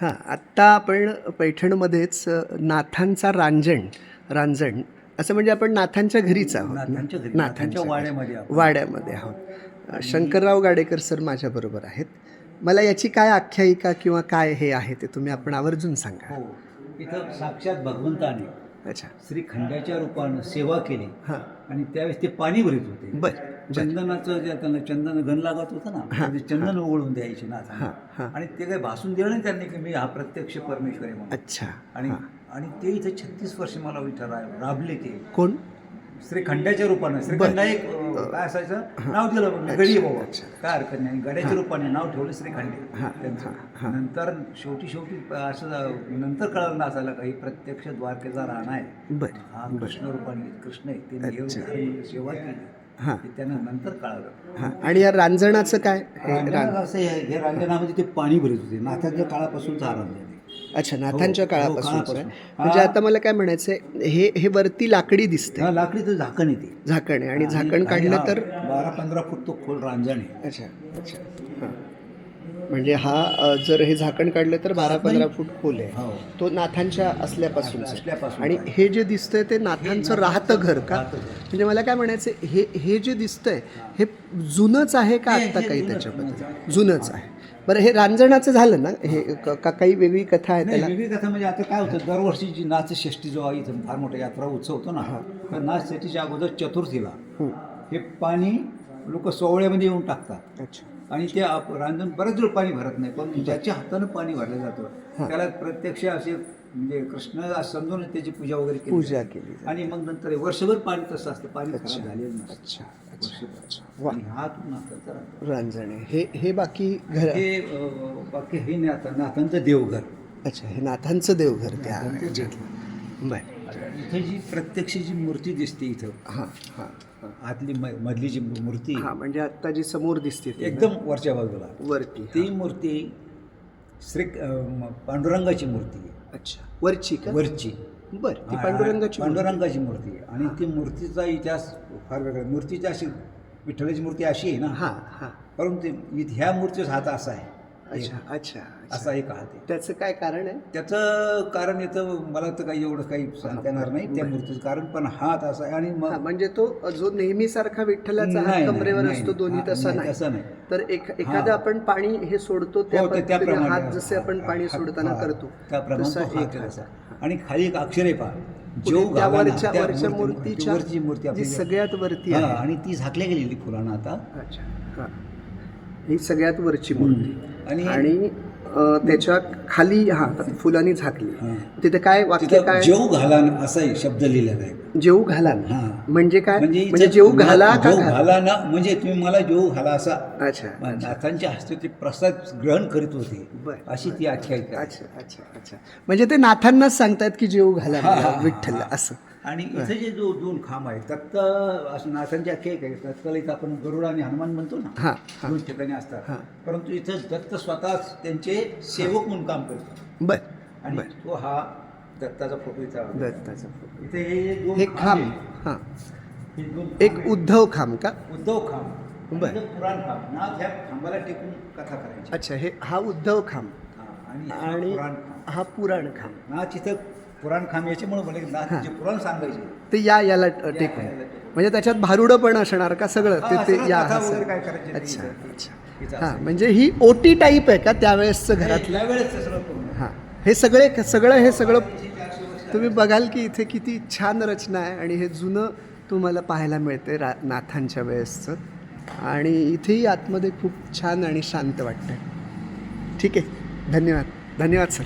हां आत्ता आपण पैठणमध्येच नाथांचा रांजण रांजण असं म्हणजे आपण नाथांच्या घरीच आहोत? नाथांच्या. वाड्यामध्ये आहोत. वाड्यामध्ये आहोत. शंकरराव गाडेकर सर माझ्याबरोबर आहेत. मला याची काय आख्यायिका किंवा काय हे आहे ते तुम्ही आपण आवर्जून सांगा. हो इथं साक्षात भगवंताने अच्छा. श्री खंडाच्या रूपानं सेवा केली. हां. आणि त्यावेळेस ते पाणी भरीत होते. बरं. चंदनाचं जे त्यांना चंदन घन लागत होतं ना ते चंदन ओळून द्यायचे हां आणि ते काही भासून दिलं नाही त्यांनी की मी हा प्रत्यक्ष परमेश्वर आहे म्हणून. अच्छा आणि. आणि ते इथे छत्तीस वर्ष मला विचार राबले ते. कोण? श्री खंडाच्या रूपानं श्रीखंड एक अं, काय असायचं? नाव दिलं गडी बाबा. काय हरकत नाही. गड्याच्या रूपाने नाव ठेवलं श्रीखंडे. त्यांचं. नंतर शेवटी शेवटी असं नंतर कळलं ना असायला काही प्रत्यक्ष द्वारकेचा राणा आहे. बरं हा कृष्ण रूपाने कृष्ण आहे. ते. धर्म सेवा केली. हां. त्यांना नंतर कळालं. हां. आणि या रांजणाचं काय? हे रां रांजणात असं हे रांजणामध्ये ते पाणी भरत होते. नाथाच्या काळापासूनचा हा रांजण आहे अच्छा नाथांच्या हो, काळापासून. काळापासून. म्हणजे आता मला काय म्हणायचं हे हे वरती लाकडी दिसते हा लाकडीचं झाकण येते झाकण आहे. आणि झाकण काढलं तर? बारा पंधरा फूट तो खोल रांजण आहे. अच्छा अच्छा. हां. म्हणजे हा जर हे झाकण काढलं तर बारा पंधरा फूट खोल आहे. हो. तो नाथांच्या असल्यापासून आणि हे जे दिसतंय ते नाथांचं राहतं घर का. म्हणजे मला काय म्हणायचं हे हे जे दिसतंय हे जुनंच आहे का हे- आत्ता हे काही त्याच्याबद्दल? जुनंच आहे. बरं हे रांजणाचं झालं ना? हे काही वेगळी कथा आहे त्याला? वेगळी कथा म्हणजे आता काय होतं दरवर्षी जी नाथषष्ठी जो आहे इथं फार मोठा यात्रा उत्सव होतो ना तर नाथषष्ठीच्या अगोदर चतुर्थीला हं. हे पाणी लोक सोवळ्यामध्ये येऊन टाकतात. अच्छा. आणि ते आप- रांजण बरेच वेळ पाणी भरत नाही पण ज्याच्या हातानं पाणी भरलं जातं त्याला प्रत्यक्ष असे म्हणजे कृष्ण समजून त्याची पूजा वगैरे केली पूजा. केली. आणि मग नंतर वर्षभर पाणी तसं असतं पाणी खराब झालेलं अच्छा हा. रांजणे हे हे बाकी घर हे बाकी हे नाथा नाथांचं देवघर अच्छा हे नाथांचं देवघर त्या. बर इथे जी प्रत्यक्ष जी मूर्ती दिसते इथं हां हां आतली म- मधली जी मूर्ती. हां म्हणजे आत्ता जी समोर दिसते ती ना, एकदम वरच्या बाजूला. वरती ती मूर्ती श्री अं, पांडुरंगाची मूर्ती आहे. अच्छा. वरची का? वरची. बर ती पांडुरंगाची मूर्ती. पांडुरंगाची मूर्ती आहे. आणि ती मूर्तीचा इतिहास फार वेगळा आहे. मूर्तीची अशी विठ्ठलाची मूर्ती अशी आहे ना? हां हां. परंतु ह्या मूर्तीचा हात असा आहे. अच्छा अच्छा अच्छा. असा एक आहे. त्याचं काय कारण आहे? त्याचं कारण येतं मला तर काही एवढं काही सांगता येणार नाही त्या मूर्तीचं कारण पण हात असा आहे आणि हा, मग म्हणजे तो जो नेहमीसारखा विठ्ठलाचा हात कमरेवर असतो दोन्ही हा, तसा नाही, तसं नाही. तर एक एखादं आपण पाणी हे सोडतो त्या हो, पद्धतीने हात जसे आपण पाणी सोडताना हा, करतो त्याप्रमाणे. असा. आणि खाली एक अक्षर आहे पहा मूर्ती- सगळ्यात वरती हा, आणि ती झाकल्या गेलेली फुलानं आता. अच्छा हा. ही सगळ्यात वरची मूर्ती. आणि त्याच्याखाली हा फुलांनी झाकली. तिथे काय वाक्य काय? जेव घालान असा एक शब्द लिहिलेला आहे. जेऊ घाला ना. हा. म्हणजे काय? म्हणजे म्हणजे जेऊ घाला का घाला? ना म्हणजे तुम्ही मला जेव घाला असा. अच्छा नाथांच्या हस्ते ते प्रसाद ग्रहण करीत होते. अशी ती आख्यायिका. अच्छा अच्छा अच्छा. म्हणजे ते नाथांनाच सांगतात की जेऊ घाला विठ्ठल. असं. आणि इथे जे जो दोन खांब आहेत दत्त असं नाथांची आख्यायिका आहे. तत्काल इथं आपण गरुड आणि हनुमान म्हणतो ना दोन ठिकाणी असतात. परंतु इथं दत्त स्वतःच त्यांचे सेवक म्हणून काम करतो बर आणि तो हा दत्ताचा फोटो इथं. दत्ताचा फोटो. इथे हे दोन हे खांब. हा हे दोन एक. उद्धव खांब का उद्धव खांब बरं. आणि पुराण खांब नाथ ह्या खांबाला टेकून कथा करायची अच्छा हे हा उद्धव खांब हा, आणि हा पुराण खांब हा पुराण खांब नाथ इथं पुराण खांब याच्यामुळे म्हणे नाथ जे पुराण सांगायचे ते या याला टेकून. म्हणजे त्याच्यात भारुडं पण असणार का सगळं ते ते या काय करायचे अच्छा. अच्छा हा. म्हणजे ही ओटी टाईप आहे का त्यावेळेसचं घरात त्यावेळेस ते सगळं पूर्ण. हे सगळे सगळं हे सगळं तुम्ही बघाल की इथे किती छान रचना आहे आणि हे जुनं तुम्हाला पाहायला मिळते रा नाथांच्या वेळेसचं. आणि इथेही आतमध्ये खूप छान आणि शांत वाटतं ठीक आहे. धन्यवाद. धन्यवाद सर.